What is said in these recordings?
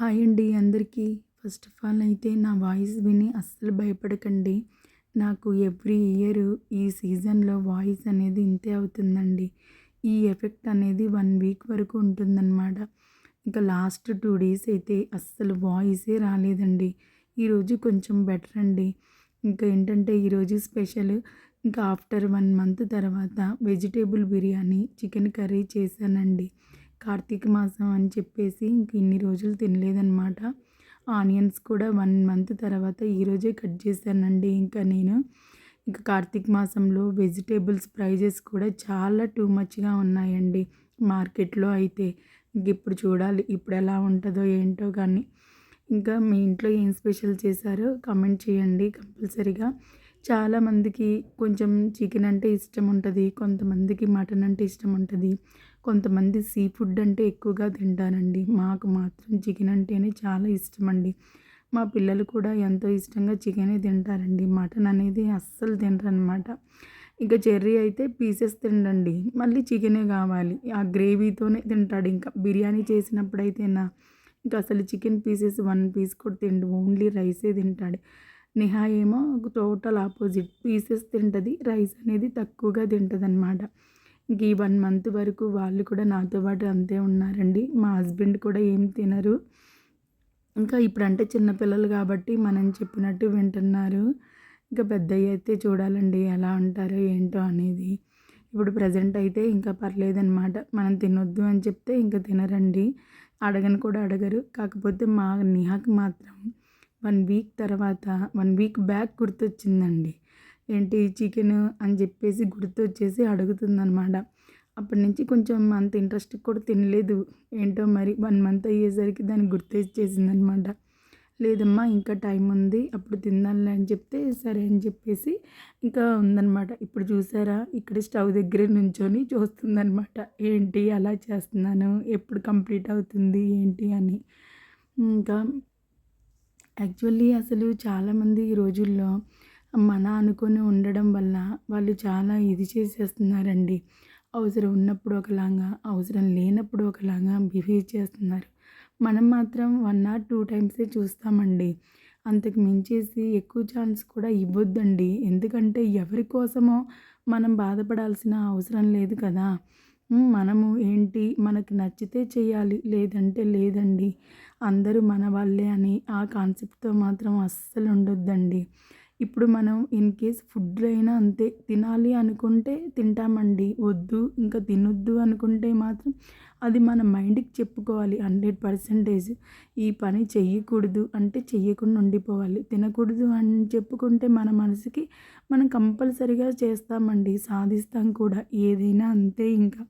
Hi అండి అందరికీ. First of all అయితే నా వాయిస్ విని అస్సలు భయపడకండి. నాకు ఎవ్రీ ఇయర్ ఈ సీజన్లో వాయిస్ అనేది ఇంతే అవుతుందండి. ఈ ఎఫెక్ట్ అనేది వన్ వీక్ వరకు ఉంటుందన్నమాట. ఇంకా లాస్ట్ టూ డేస్ అయితే అస్సలు వాయిసే రాలేదండి. ఈరోజు కొంచెం బెటర్ అండి. ఇంకా ఏంటంటే ఈరోజు స్పెషల్ ఇంకా ఆఫ్టర్ వన్ మంత్ తర్వాత వెజిటేబుల్ బిర్యానీ చికెన్ కర్రీ చేశానండి. కార్తీక మాసం అని చెప్పేసి ఇంక ఇన్ని రోజులు తినలేదన్నమాట. ఆనియన్స్ కూడా వన్ మంత్ తర్వాత ఈరోజే కట్ చేశానండి. ఇంకా నేను ఇంకా కార్తీక మాసంలో వెజిటేబుల్స్ ప్రైజెస్ కూడా చాలా టూ మచ్గా ఉన్నాయండి. మార్కెట్లో అయితే ఇంక ఇప్పుడు చూడాలి ఇప్పుడు ఎలా ఉంటుందో ఏంటో కానీ ఇంకా మీ ఇంట్లో ఏం స్పెషల్ చేశారో కమెంట్ చేయండి కంపల్సరీగా. చాలామందికి కొంచెం చికెన్ అంటే ఇష్టం ఉంటుంది కొంతమందికి మటన్ అంటే ఇష్టం ఉంటుంది. కొంతమంది సీ ఫుడ్ అంటే ఎక్కువగా తింటారండి మాకు మాత్రం చికెన్ అంటేనే చాలా ఇష్టం అండి మా పిల్లలు కూడా ఎంతో ఇష్టంగా చికెనే తింటారండి. మటన్ అనేది అస్సలు తినరనమాట. ఇంకా చెర్రీ అయితే పీసెస్ తిండండి మళ్ళీ చికెనే కావాలి. ఆ గ్రేవీతోనే తింటాడు. ఇంకా బిర్యానీ చేసినప్పుడైతేనా? నా ఇంకా అసలు చికెన్ పీసెస్ వన్ పీస్ కూడా తిండు. ఓన్లీ రైసే తింటాడు. నిహా ఏమో టోటల్ ఆపోజిట్. పీసెస్ తింటుంది రైస్ అనేది తక్కువగా తింటుంది అనమాట ఇంక ఈ వన్ మంత్ వరకు వాళ్ళు కూడా నాతో పాటు అంతే ఉన్నారండి. మా హస్బెండ్ కూడా ఏం తినరు. ఇంకా ఇప్పుడంటే చిన్నపిల్లలు కాబట్టి మనం చెప్పినట్టు వింటున్నారు. ఇంకా పెద్ద అయితే చూడాలండి ఎలా ఉంటారో ఏంటో అనేది. ఇప్పుడు ప్రజెంట్ అయితే ఇంకా పర్లేదన్నమాట. మనం తినొద్దు అని చెప్తే ఇంకా తినరండి. అడగను కూడా అడగరు. కాకపోతే మా నిహాకి మాత్రం వన్ వీక్ తర్వాత వన్ వీక్ బ్యాక్ గుర్తొచ్చిందండి. ఏంటి చికెన్ అని చెప్పేసి గుర్తొచ్చేసి అడుగుతుందనమాట అప్పటి నుంచి కొంచెం అంత ఇంట్రెస్ట్ కూడా తినలేదు. ఏంటో మరి వన్ మంత్ అయ్యేసరికి దాన్ని గుర్తొచ్చేసిందనమాట లేదమ్మా ఇంకా టైం ఉంది అప్పుడు తిందాంలే అని చెప్తే సరే అని చెప్పేసి ఇంకా ఉందనమాట ఇప్పుడు చూసారా ఇక్కడ స్టవ్ దగ్గర నుంచొని చూస్తుందనమాట ఏంటి అలా చేస్తున్నాను ఎప్పుడు కంప్లీట్ అవుతుంది ఏంటి అని. ఇంకా యాక్చువల్లీ అసలు చాలామంది ఈ రోజుల్లో మన అనుకొని ఉండడం వల్ల వాళ్ళు చాలా ఇది చేసేస్తున్నారండి. అవసరం ఉన్నప్పుడు ఒకలాగా అవసరం లేనప్పుడు ఒకలాగా బిహేవ్ చేస్తున్నారు. మనం మాత్రం వన్ ఆర్ టూ టైమ్సే చూస్తామండి. అంతకు మించేసి ఎక్కువ ఛాన్స్ కూడా ఇవ్వద్దండి. ఎందుకంటే ఎవరి కోసమో మనం బాధపడాల్సిన అవసరం లేదు కదా. మనము ఏంటి? మనకు నచ్చితే చేయాలి లేదంటే లేదండి. అందరూ మన వాళ్ళే అని ఆ కాన్సెప్ట్తో మాత్రం అస్సలు ఉండొద్దండి. ఇప్పుడు మనం ఇన్ కేస్ ఫుడ్ అయినా అంతే తినాలి అనుకుంటే తింటామండి. వద్దు ఇంకా తినొద్దు అనుకుంటే మాత్రం అది మన మైండ్కి చెప్పుకోవాలి హండ్రెడ్ పర్సెంటేజ్. ఈ పని చెయ్యకూడదు అంటే చెయ్యకుండా ఉండిపోవాలి. తినకూడదు అని చెప్పుకుంటే మన మనసుకి మనం కంపల్సరిగా చేస్తామండి సాధిస్తాం కూడా. ఏదైనా అంతే ఇంకా.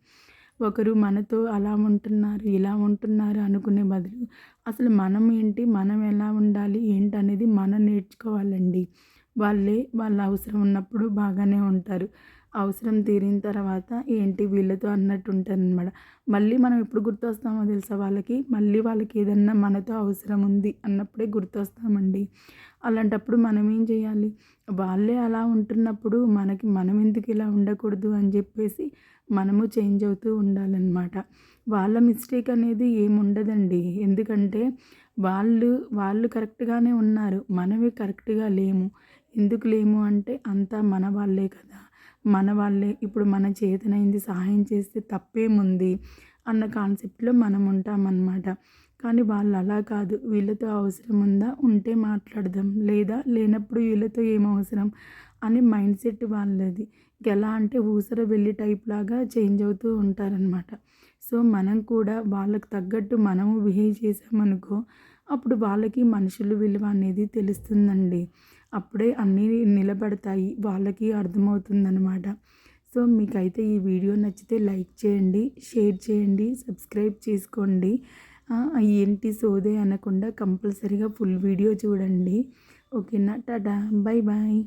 ఒకరు మనతో అలా ఉంటున్నారు ఇలా ఉంటున్నారు అనుకునే బదులు అసలు మనం ఏంటి మనం ఎలా ఉండాలి ఏంటి అనేది మనం నేర్చుకోవాలండి. వాళ్ళే వాళ్ళ అవసరం ఉన్నప్పుడు బాగానే ఉంటారు. అవసరం తీరిన తర్వాత ఏంటి వీళ్ళతో అన్నట్టు అనమాట మళ్ళీ మనం ఎప్పుడు గుర్తొస్తామో తెలుసా వాళ్ళకి? మళ్ళీ వాళ్ళకి ఏదన్నా మనతో అవసరం ఉంది అన్నప్పుడే గుర్తొస్తామండి. అలాంటప్పుడు మనం ఏం చేయాలి? వాళ్ళే అలా ఉంటున్నప్పుడు మనకి మనం ఎందుకు ఇలా ఉండకూడదు అని చెప్పేసి మనము చేంజ్ అవుతూ ఉండాలన్నమాట. వాళ్ళ మిస్టేక్ అనేది ఏముండదండి ఎందుకంటే వాళ్ళు వాళ్ళు కరెక్ట్గానే ఉన్నారు. మనమే కరెక్ట్గా లేము. ఎందుకు లేము అంటే అంతా మన వాళ్ళే కదా. మన వాళ్ళే ఇప్పుడు మన చేతనైంది సహాయం చేస్తే తప్పేముంది అన్న కాన్సెప్ట్లో మనం ఉంటామన్నమాట. కానీ వాళ్ళు అలా కాదు. వీళ్ళతో అవసరం ఉందా? ఉంటే మాట్లాడదాం. లేదా లేనప్పుడు వీళ్ళతో ఏం అవసరం? అని మైండ్ సెట్ వాళ్ళది. ఎలా అంటే ఊసర వెళ్ళి టైప్ లాగా చేంజ్ అవుతూ ఉంటారనమాట సో మనం కూడా వాళ్ళకు తగ్గట్టు మనము బిహేవ్ చేసామనుకో అప్పుడు వాళ్ళకి మనుషులు విలువ అనేది తెలుస్తుందండి. అప్పుడే అన్నీ నిలబడతాయి వాళ్ళకి అర్థమవుతుందనమాట సో మీకైతే ఈ వీడియో నచ్చితే లైక్ చేయండి షేర్ చేయండి సబ్స్క్రైబ్ చేసుకోండి. ఏంటి సోదే అనకుండా కంపల్సరీగా ఫుల్ వీడియో చూడండి. ఓకేనా? టాటా. Bye bye